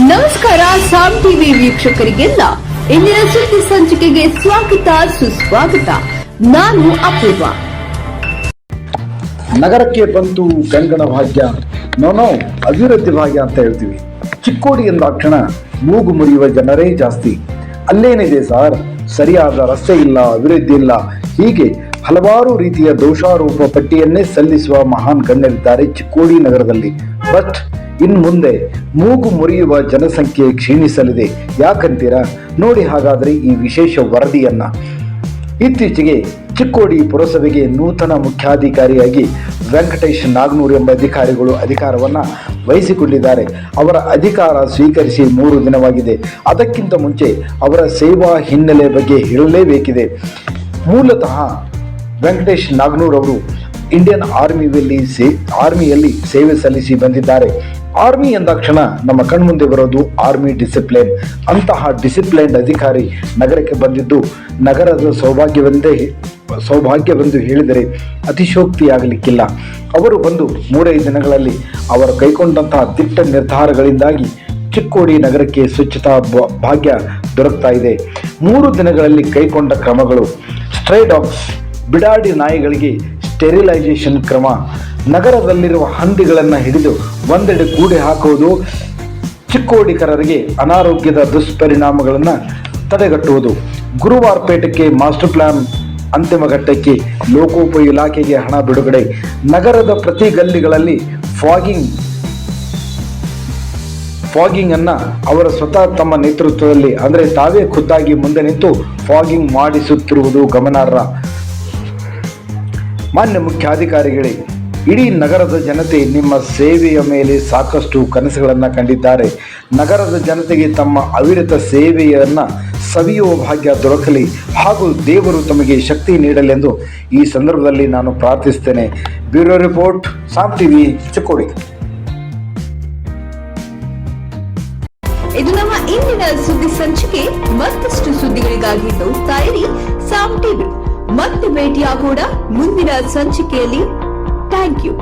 ನಮಸ್ಕಾರ ಸಾಮ್ ಟಿವಿ ವೀಕ್ಷಕರಿಗೆಲ್ಲ, ಇಂದಿನ ಸುದ್ದಿ ಸಂಚಿಕೆಗೆ ಸ್ವಾಗತ, ಸುಸ್ವಾಗತ. ನಾನು ಅಪೂರ್ವ. ನಗರಕ್ಕೆ ಬಂತು ಗಂಗನ ಭಾಗ್ಯ ನೋನೋ ಅಭಿವೃದ್ಧಿ ಭಾಗ್ಯ ಅಂತ ಹೇಳ್ತೀವಿ. ಚಿಕ್ಕೋಡಿ ಎಂದಾಕ್ಷಣ ಮೂಗು ಮುರಿಯುವ ಜನರೇ ಜಾಸ್ತಿ. ಅಲ್ಲೇನಿದೆ ಸರ್, ಸರಿಯಾದ ರಸ್ತೆ ಇಲ್ಲ, ಅಭಿವೃದ್ಧಿ ಇಲ್ಲ. ಹೀಗೆ ಹಲವಾರು ರೀತಿಯ ದೋಷಾರೋಪ ಪಟ್ಟಿಯನ್ನೇ ಸಲ್ಲಿಸುವ ಮಹಾನ್ ಗಣ್ಯರಿದ್ದಾರೆ ಚಿಕ್ಕೋಡಿ ನಗರದಲ್ಲಿ. ಬಟ್ ಇನ್ ಮುಂದೆ ಮೂಗು ಮುರಿಯುವ ಜನಸಂಖ್ಯೆ ಕ್ಷೀಣಿಸಲಿದೆ. ಯಾಕಂತೀರಾ? ನೋಡಿ ಹಾಗಾದರೆ ಈ ವಿಶೇಷ ವರದಿಯನ್ನ. ಇತ್ತೀಚೆಗೆ ಚಿಕ್ಕೋಡಿ ಪುರಸಭೆಗೆ ನೂತನ ಮುಖ್ಯಾಧಿಕಾರಿಯಾಗಿ ವೆಂಕಟೇಶ್ ನಾಗ್ನೂರ್ ಎಂಬ ಅಧಿಕಾರಿಗಳು ಅಧಿಕಾರವನ್ನ ವಹಿಸಿಕೊಂಡಿದ್ದಾರೆ. ಅವರ ಅಧಿಕಾರ ಸ್ವೀಕರಿಸಿ ಮೂರು ದಿನವಾಗಿದೆ. ಅದಕ್ಕಿಂತ ಮುಂಚೆ ಅವರ ಸೇವಾ ಹಿನ್ನೆಲೆ ಬಗ್ಗೆ ಹೇಳಲೇಬೇಕಿದೆ. ಮೂಲತಃ ವೆಂಕಟೇಶ್ ನಾಗ್ನೂರ್ ಅವರು ಇಂಡಿಯನ್ ಆರ್ಮಿಯಲ್ಲಿ ಸೇ, ಆರ್ಮಿಯಲ್ಲಿ ಸೇವೆ ಸಲ್ಲಿಸಿ ಬಂದಿದ್ದಾರೆ. ಆರ್ಮಿ ಎಂದಾಕ್ಷಣ ನಮ್ಮ ಕಣ್ಮುಂದೆ ಬರೋದು ಆರ್ಮಿ ಡಿಸಿಪ್ಲಿನ್. ಅಂತಹ ಡಿಸಿಪ್ಲೈನ್ಡ್ ಅಧಿಕಾರಿ ನಗರಕ್ಕೆ ಬಂದಿದ್ದು ನಗರದ ಸೌಭಾಗ್ಯವೆಂದೇ ಸೌಭಾಗ್ಯವೆಂದು ಹೇಳಿದರೆ ಅತಿಶೋಕ್ತಿಯಾಗಲಿಕ್ಕಿಲ್ಲ. ಅವರು ಬಂದು ಮೂರೈದು ದಿನಗಳಲ್ಲಿ ಅವರು ಕೈಗೊಂಡಂತಹ ದಿಟ್ಟ ನಿರ್ಧಾರಗಳಿಂದಾಗಿ ಚಿಕ್ಕೋಡಿ ನಗರಕ್ಕೆ ಸ್ವಚ್ಛತಾ ಭಾಗ್ಯ ದೊರಕ್ತಾ ಇದೆ. ಮೂರು ದಿನಗಳಲ್ಲಿ ಕೈಗೊಂಡ ಕ್ರಮಗಳು ಸ್ಟ್ರೈಡ್ ಡಾಗ್ಸ್ ಬಿಡಾಡಿ ನಾಯಿಗಳಿಗೆ ಸ್ಟೆರಿಲೈಸೇಷನ್ ಕ್ರಮ. ನಗರದಲ್ಲಿರುವ ಹಂದಿಗಳನ್ನು ಹಿಡಿದು ಒಂದೆಡೆ ಕೂಡಿ ಹಾಕುವುದು ಚಿಕ್ಕೋಡಿಕರರಿಗೆ ಅನಾರೋಗ್ಯದ ದುಷ್ಪರಿಣಾಮಗಳನ್ನು ತಡೆಗಟ್ಟುವುದು. ಗುರುವಾರ ಪೇಟೆಗೆ ಮಾಸ್ಟರ್ ಪ್ಲಾನ್ ಅಂತಿಮ ಘಟ್ಟಕ್ಕೆ ಲೋಕೋಪಯೋಗಿ ಇಲಾಖೆಗೆ ಹಣ ಬಿಡುಗಡೆ. ನಗರದ ಪ್ರತಿ ಗಲ್ಲಿಗಳಲ್ಲಿ ಫಾಗಿಂಗ್ ಫಾಗಿಂಗ್ ಅನ್ನ ಅವರ ಸ್ವತಃ ತಮ್ಮ ನೇತೃತ್ವದಲ್ಲಿ, ಅಂದರೆ ತಾವೇ ಖುದ್ದಾಗಿ ಮುಂದೆ ನಿಂತು ಫಾಗಿಂಗ್ ಮಾಡಿಸುತ್ತಿರುವುದು ಗಮನಾರ್ಹ. ಮಾನ್ಯ ಮುಖ್ಯಾಧಿಕಾರಿಗಳೇ, ಇಡೀ ನಗರದ ಜನತೆ ನಿಮ್ಮ ಸೇವೆಯ ಮೇಲೆ ಸಾಕಷ್ಟು ಕನಸುಗಳನ್ನು ಕಂಡಿದ್ದಾರೆ. ನಗರದ ಜನತೆಗೆ ತಮ್ಮ ಅವಿರತ ಸೇವೆಯನ್ನು ಸವಿಯುವ ಭಾಗ್ಯ ದೊರಕಲಿ ಹಾಗೂ ದೇವರು ತಮಗೆ ಶಕ್ತಿ ನೀಡಲೆಂದು ಈ ಸಂದರ್ಭದಲ್ಲಿ ನಾನು ಪ್ರಾರ್ಥಿಸ್ತೇನೆ. Bureau report Saam TV, Chikkodi. ಇದು ನಮ್ಮ ಇಂದಿನ ಸುದ್ದಿ ಸಂಚಿಕೆ. ಮತ್ತಷ್ಟು ಸುದ್ದಿಗಳಿಗಾಗಿ ಸಾಮ್ ಟಿವಿ. ಮತ್ತೆ ಭೇಟಿಯಾಗೋಣ ಮುಂದಿನ ಸಂಚಿಕೆಯಲ್ಲಿ. Thank you